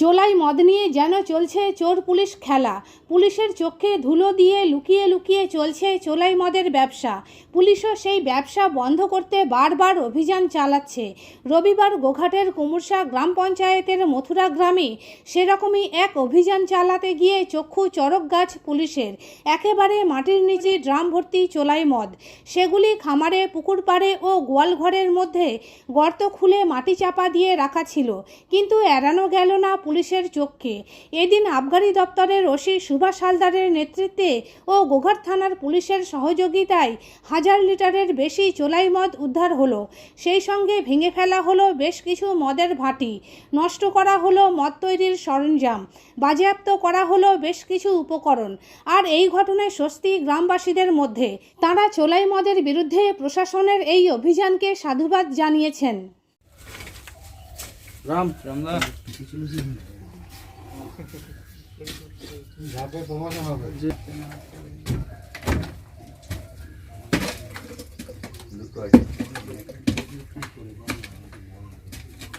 চোলাই মদ নিয়ে যেন চলছে চোর পুলিশ খেলা। পুলিশের চোখে ধুলো দিয়ে লুকিয়ে লুকিয়ে চলছে চোলাই মদের ব্যবসা। পুলিশও সেই ব্যবসা বন্ধ করতে বারবার অভিযান চালাচ্ছে। রবিবার গোঘাটের কুমুরসা গ্রাম পঞ্চায়েতের মথুরা গ্রামে সেরকমই এক অভিযান চালাতে গিয়ে চক্ষু চরক গাছ পুলিশের। একেবারে মাটির নিচে ড্রাম ভর্তি চোলাই মদ। সেগুলি খামারে পুকুর পাড়ে ও গোয়ালঘরের মধ্যে গর্ত খুলে মাটি চাপা দিয়ে রাখা ছিল। কিন্তু এড়ানো গেল না পুলিশের চোখকে। এদিন আবগারি দপ্তরের ওসি সুভাষ হালদারের নেতৃত্বে ও গোঘাট থানার পুলিশের সহযোগিতায় হাজার লিটারের বেশি চোলাই মদ উদ্ধার হলো। সেই সঙ্গে ভেঙে ফেলা হলো বেশ কিছু মদের ভাটি। নষ্ট করা হলো মদ তৈরির সরঞ্জাম। বাজেয়াপ্ত করা হলো বেশ কিছু উপকরণ। আর এই ঘটনায় স্বস্তি গ্রামবাসীদের মধ্যে। তারা চোলাই মদের বিরুদ্ধে প্রশাসনের এই অভিযানকে সাধুবাদ জানিয়েছেন। রাম। রামদা।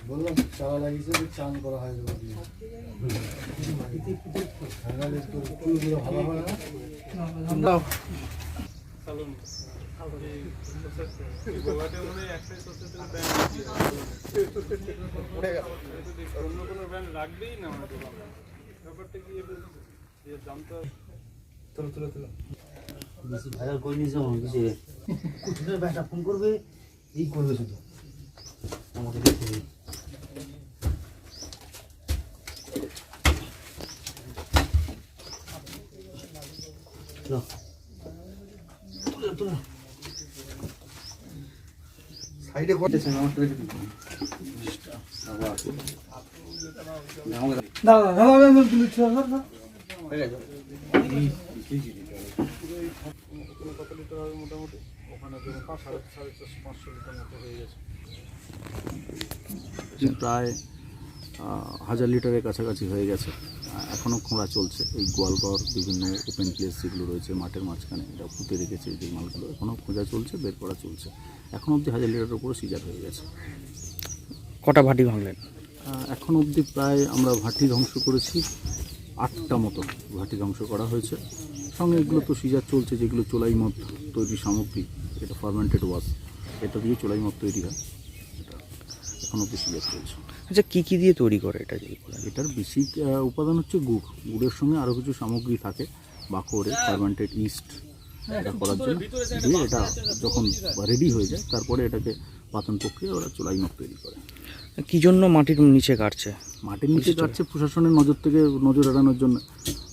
বললাম চালা লাগিয়েছে যে চান করা হয় ভালো হয় না। অন্য কোনো ব্র্যান্ড রাখবেই না ব্যাপারটা কি দামটা তুলো তুলো তুলো বেশি ভাইরাল করে নিয়েছে আমার কিছু ব্যাটা ফোন করবে এই করবে শুধু আমাকে। সাইডে করতেছে না আমার তো মোটামুটি ওখানে সাড়ে সাড়ে চারশো পাঁচশো লিটার মতো হয়ে গেছে প্রায় হাজার লিটারের কাছাকাছি হয়ে গেছে। এখনও খোঁড়া চলছে। এই গোয়ালঘর বিভিন্ন ওপেন প্লেস যেগুলো রয়েছে মাঠের মাঝখানে এটা পুঁতে রেখেছে যে মালগুলো। এখনও খোঁজা চলছে বের করা চলছে। এখন অবধি হাজার লিটারের উপরে সিজার হয়ে গেছে। কটা ভাটি ভাঙলেন? এখন অবধি প্রায় আমরা ভাটি ধ্বংস করেছি। আটটা মতো ভাটি ধ্বংস করা হয়েছে। সঙ্গে এগুলো তো সিজার চলছে যেগুলো চোলাই মদ তৈরি সামগ্রী এটা ফার্মেন্টেড ওয়াশ এটা দিয়ে চোলাই মদ তৈরি হয়। এটা এখন অবধি সিজার চলছে। আচ্ছা কি কি দিয়ে তৈরি করে এটা যদি বলেন? এটার বেসিক উপাদান হচ্ছে গুড়। গুড়ের সঙ্গে আরও কিছু সামগ্রী থাকে। বাকরে ফার্মেন্টেড ইস্ট এটা করার জন্য। দিয়ে এটা যখন রেডি হয়ে যায় তারপরে এটাকে পাতন প্রক্রিয়া ওরা চোলাই মদ তৈরি করে। কি জন্য মাটির নিচে কাটছে? মাটির নিচে কাটছে প্রশাসনের নজর থেকে নজর এড়ানোর জন্য।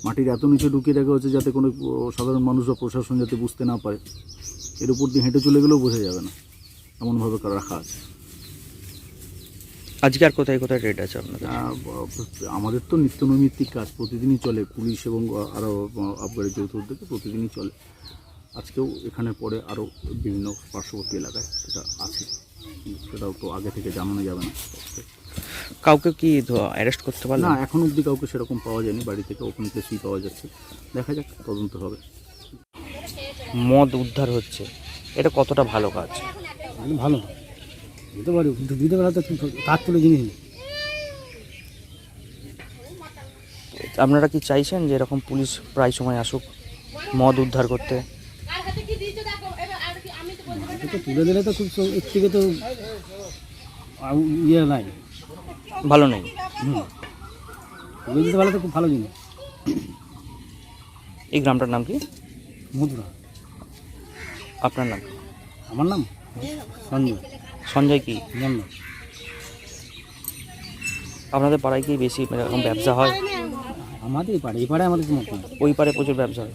মাটির এত নিচে ঢুকিয়ে রাখা হচ্ছে যাতে কোনো সাধারণ মানুষ বা প্রশাসন যাতে বুঝতে না পারে। এর উপর দিয়ে হেঁটে চলে গেলেও বোঝা যাবে না। এমনভাবে রাখা আছে। আজকে আর কোথায় কোথায় রেট আছে আপনাদের? আমাদের তো নিত্য নৈমিত্তিক কাজ প্রতিদিনই চলে পুলিশ এবং আরও আবগারি যৌথ উদ্যোগে প্রতিদিনই চলে। আজকেও এখানে পরে আরও বিভিন্ন পার্শ্ববর্তী এলাকায় সেটা আছে। সেটাও তো আগে থেকে জানানো যাবে না। কাউকে কি অ্যারেস্ট করতে পারলেন? না এখন অবধি কাউকে সেরকম পাওয়া যায়নি। বাড়ি থেকে ওপেন প্লেসই পাওয়া যাচ্ছে। দেখা যাক তদন্ত হবে। মদ উদ্ধার হচ্ছে। এটা কতটা ভালো কাজ? ভালো। দিতে পারি কিন্তু দিতে পারে তো কাজ তুলে জিনিস। নেই। আপনারা কি চাইছেন যে এরকম পুলিশ প্রায় সময় আসুক মদ উদ্ধার করতে? তো তুলে দিলে তো খুব এর থেকে তো ইয়ে নাই। ভালো নেই। হুম। তুলে দিতে পারলে তো খুব ভালো জিনিস। এই গ্রামটার নাম কি? মধুরা। আপনার নাম? আমার নাম? সঞ্জয়। সঞ্জয় কি? মন্ডল আপনাদের পাড়ায় কি বেশি এরকম ব্যবসা হয়? আমাদের এই পাড়ে এই পাড়ে আমাদের মতো ওই পাড়ে প্রচুর ব্যবসা হয়।